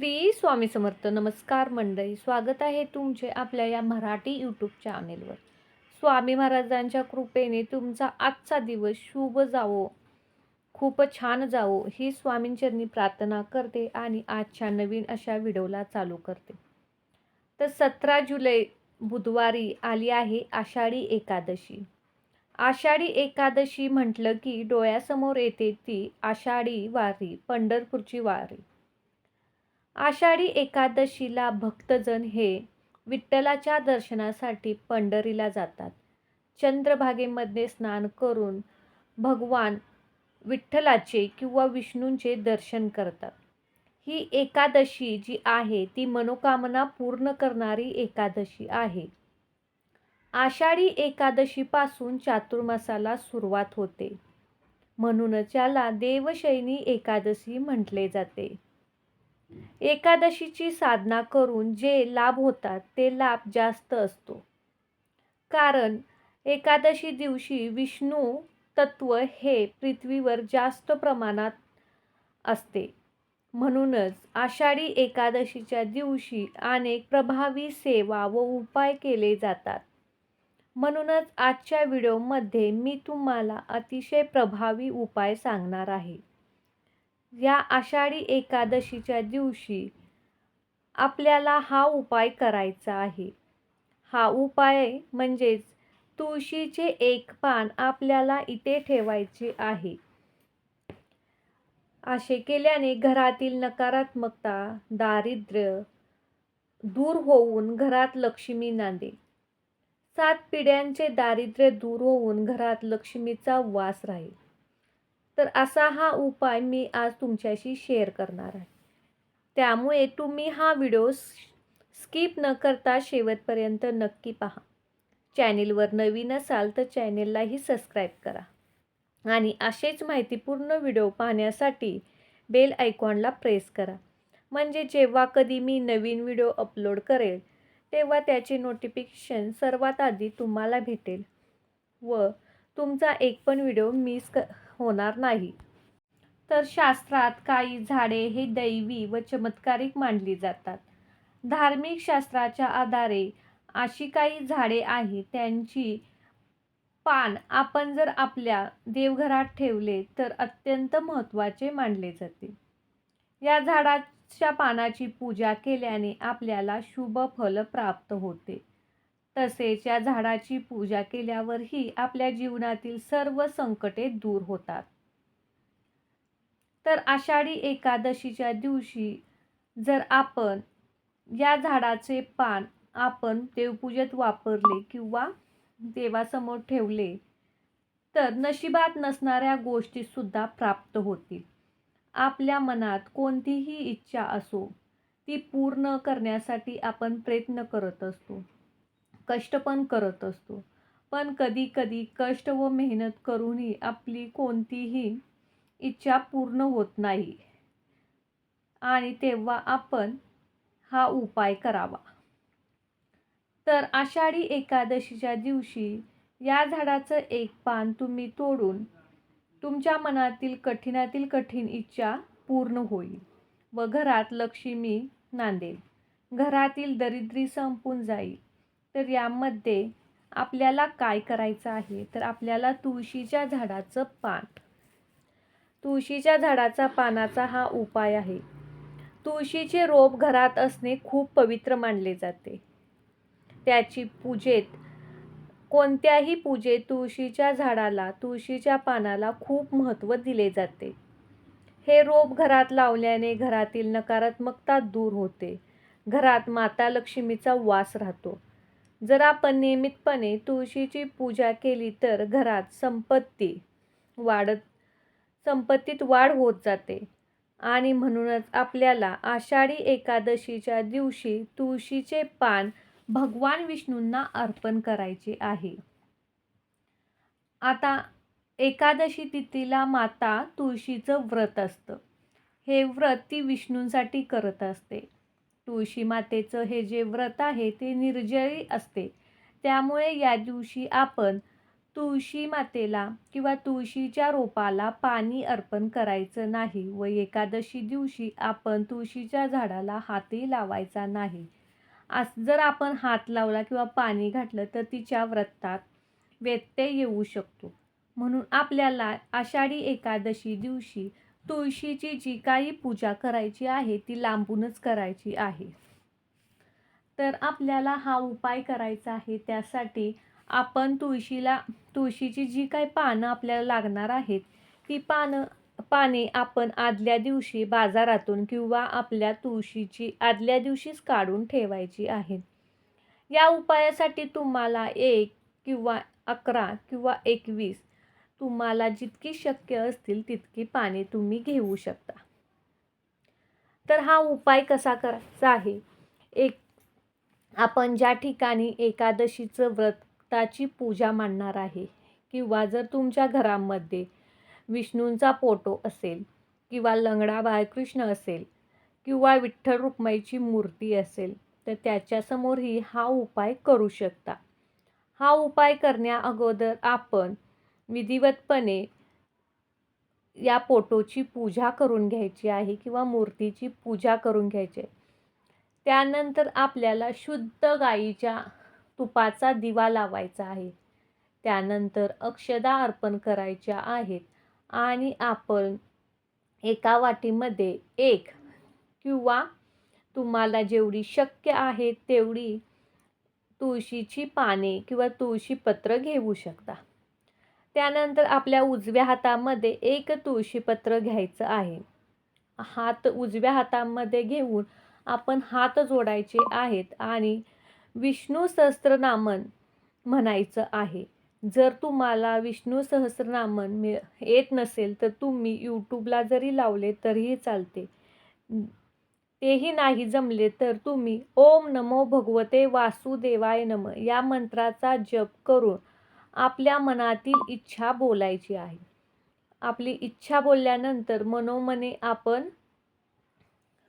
श्री स्वामी समर्थ. नमस्कार मंडळी स्वागत आहे तुमचे आपल्या या मराठी यूट्यूब चॅनेलवर स्वामी महाराजांच्या कृपेने तुमचा आजचा दिवस शुभ जावो खूप छान जावो ही स्वामींचरणी प्रार्थना करते आणि आजच्या नवीन अशा व्हिडिओला चालू करते. तर सतरा जुलै बुधवारी आली आहे आषाढी एकादशी. आषाढी एकादशी म्हटलं की डोळ्यासमोर येते ती आषाढी वारी पंढरपूरची वारी. आषाढी एकादशीला भक्तजन हे विठ्ठलाच्या दर्शनासाठी पंढरीला जातात. चंद्रभागेमध्ये स्नान करून भगवान विठ्ठलाचे किंवा विष्णूंचे दर्शन करतात. ही एकादशी जी आहे ती मनोकामना पूर्ण करणारी एकादशी आहे. आषाढी एकादशीपासून चातुर्मासाला सुरुवात होते. म्हणूनच याला देवशैनी एकादशी म्हटले जाते. एकादशीची साधना करून जे लाभ होतात ते लाभ जास्त असतो. कारण एकादशी दिवशी विष्णू तत्व हे पृथ्वीवर जास्त प्रमाणात असते. म्हणूनच आषाढी एकादशीच्या दिवशी अनेक प्रभावी सेवा व उपाय केले जातात. म्हणूनच आजच्या व्हिडिओमध्ये मी तुम्हाला अतिशय प्रभावी उपाय सांगणार आहे. या आषाढी एकादशीच्या दिवशी आपल्याला हा उपाय करायचा आहे. हा उपाय म्हणजेच तुळशीचे एक पान आपल्याला इथे ठेवायचे आहे. असे केल्याने घरातील नकारात्मकता दारिद्र्य दूर होऊन घरात लक्ष्मी नांदे सात पिढ्यांचे दारिद्र्य दूर होऊन घरात लक्ष्मीचा वास राहील. तर असा हा उपाय मी आज तुमच्याशी शेअर करणार आहे. त्यामुळे तुम्ही हा व्हिडिओ स्किप न करता शेवटपर्यंत नक्की पहा. चॅनेलवर नवीन असाल तर चॅनेललाही सबस्क्राईब करा. आणि असेच माहितीपूर्ण व्हिडिओ पाहण्यासाठी बेल आयकॉनला प्रेस करा. म्हणजे जेव्हा कधी मी नवीन व्हिडिओ अपलोड करेल तेव्हा त्याचे नोटिफिकेशन सर्वात आधी तुम्हाला भेटेल. व तुमचा एक पण व्हिडिओ मिस क होणार नाही. तर शास्त्रात काही झाडे हे दैवी व चमत्कारिक मानली जातात. धार्मिक शास्त्राच्या आधारे अशी काही झाडे आहेत त्यांची पान आपण जर आपल्या देवघरात ठेवले तर अत्यंत महत्त्वाचे मानले जाते. या झाडाच्या पानाची पूजा केल्याने आपल्याला शुभ फल प्राप्त होते. तसेच या झाडाची पूजा केल्यावरही आपल्या जीवनातील सर्व संकटे दूर होतात. तर आषाढी एकादशीच्या दिवशी जर आपण या झाडाचे पान आपण देवपूजेत वापरले किंवा देवासमोर ठेवले तर नशिबात नसणाऱ्या गोष्टीसुद्धा प्राप्त होतील. आपल्या मनात कोणतीही इच्छा असो ती पूर्ण करण्यासाठी आपण प्रयत्न करत असतो. कष्ट पण करत असतो. पण कधी कधी कष्ट व मेहनत करूनही आपली कोणतीही इच्छा पूर्ण होत नाही. आणि तेव्हा आपण हा उपाय करावा. तर आषाढी एकादशीच्या दिवशी या झाडाचं एक पान तुम्ही तोडून तुमच्या मनातील कठीणातील कठीण इच्छा पूर्ण होईल व घरात लक्ष्मी नांदेल. घरातील दरिद्री संपून जाईल. तर यामध्ये आपल्याला काय करायचं आहे? तर आपल्याला तुळशीच्या झाडाचं पान. तुळशीच्या झाडाचा पानाचा हा उपाय आहे. तुळशीचे रोप घरात असणे खूप पवित्र मानले जाते. त्याची पूजेत कोणत्याही पूजेत तुळशीच्या झाडाला तुळशीच्या पानाला खूप महत्त्व दिले जाते. हे रोप घरात लावल्याने घरातील नकारात्मकता दूर होते. घरात माता लक्ष्मीचा वास राहतो. जर आपण नियमितपणे तुळशीची पूजा केली तर घरात संपत्ती वाढत संपत्तीत वाढ होत जाते. आणि म्हणूनच आपल्याला आषाढी एकादशीच्या दिवशी तुळशीचे पान भगवान विष्णूंना अर्पण करायचे आहे. आता एकादशी तिथीला माता तुळशीचं व्रत असतं. हे व्रत ती विष्णूंसाठी करत असते. तुळशी मातेचं हे जे व्रत आहे ते निर्जळी असते. त्यामुळे या दिवशी आपण तुळशी मातेला किंवा तुळशीच्या रोपाला पाणी अर्पण करायचं नाही व एकादशी दिवशी आपण तुळशीच्या झाडाला हातही लावायचा नाही. आज जर आपण हात लावला किंवा पाणी घातलं तर तिच्या व्रतात व्यत्यय येऊ शकतो. म्हणून आपल्याला आषाढी एकादशी दिवशी तुळशीची जी काही पूजा करायची आहे ती लांबूनच करायची आहे. तर आपल्याला हा उपाय करायचा आहे त्यासाठी आपण तुळशीला तुळशीची जी काही पानं आपल्याला लागणार आहेत ती पानं पाने आपण आदल्या दिवशी बाजारातून किंवा आपल्या तुळशीची आदल्या दिवशीच काढून ठेवायची आहेत या उपायासाठी तुम्हाला एक किंवा अकरा किंवा एकवीस तुम्हाला जितकी शक्य असतील तितकी पाने तुम्ही घेऊ शकता. तर हा उपाय कसा करायचा आहे? एक आपण ज्या ठिकाणी एकादशीचं व्रताची पूजा मांडणार आहे किंवा जर तुमच्या घरामध्ये विष्णूंचा फोटो असेल किंवा लंगडा बाळकृष्ण असेल किंवा विठ्ठल रुक्माईची मूर्ती असेल तर त्याच्यासमोरही हा उपाय करू शकता. हा उपाय करण्या अगोदर आपण विधिवतपणे या फोटोची पूजा करून घ्यायची आहे किंवा मूर्तीची पूजा करून घ्यायची आहे. त्यानंतर आपल्याला शुद्ध गाईच्या तुपाचा दिवा लावायचा आहे. त्यानंतर अक्षदा अर्पण करायच्या आहेत आणि आपण एका वाटीमध्ये एक किंवा तुम्हाला जेवढी शक्य आहे तेवढी तुळशीची पाने किंवा तुळशी पत्र घेऊ शकता. त्यानंतर आपल्या उजव्या हातामध्ये एक तुळशीपत्र घ्यायचं आहे. हात उजव्या हातामध्ये घेऊन आपण हात जोडायचे आहेत आणि विष्णू सहस्त्रनामन म्हणायचं आहे. जर तुम्हाला विष्णू सहस्रनामन मि येत नसेल तर तुम्ही यूट्यूबला जरी लावले तरीही चालते. तेही नाही जमले तर तुम्ही ओम नमो भगवते वासुदेवाय नम या मंत्राचा जप करून आपल्या मनातील इच्छा बोलायची आहे. आपली इच्छा बोलल्यानंतर मनोमने आपण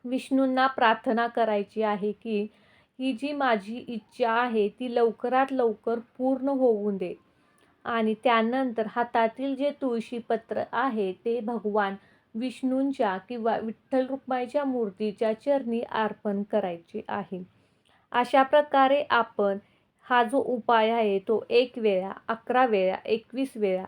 विष्णूंना प्रार्थना करायची आहे की ही जी माझी इच्छा आहे ती लवकरात लवकर पूर्ण होऊन दे. आणि त्यानंतर हातातील जे तुळशीपत्र आहे ते भगवान विष्णूंच्या किंवा विठ्ठल रुक्माईच्या मूर्तीच्या चरणी अर्पण करायचे आहे. अशा प्रकारे आपण हा जो उपाय आहे तो एक वेळा अकरा वेळा एकवीस वेळा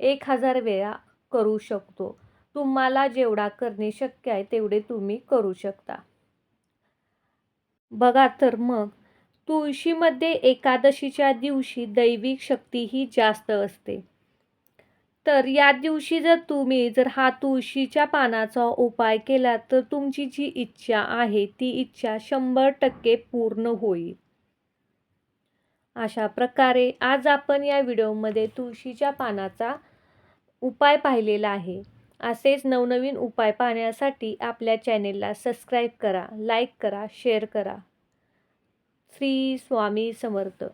एक हजार वेळा करू शकतो. तुम्हाला जेवढा करणे शक्य आहे तेवढे तुम्ही करू शकता. बघा तर मग तुळशीमध्ये एकादशीच्या दिवशी दैविक शक्तीही जास्त असते. तर या दिवशी जर तुम्ही जर हा तुळशीच्या पानाचा उपाय केला तर तुमची जी इच्छा आहे ती इच्छा शंभर टक्के पूर्ण होईल. अशा प्रकारे आज आपण या व्हिडिओमध्ये तुळशीच्या पानाचा उपाय पाहिलेला आहे. असेच नवनवीन उपाय पाहण्यासाठी आपल्या चॅनेलला सबस्क्राईब करा लाईक करा शेअर करा. श्री स्वामी समर्थ.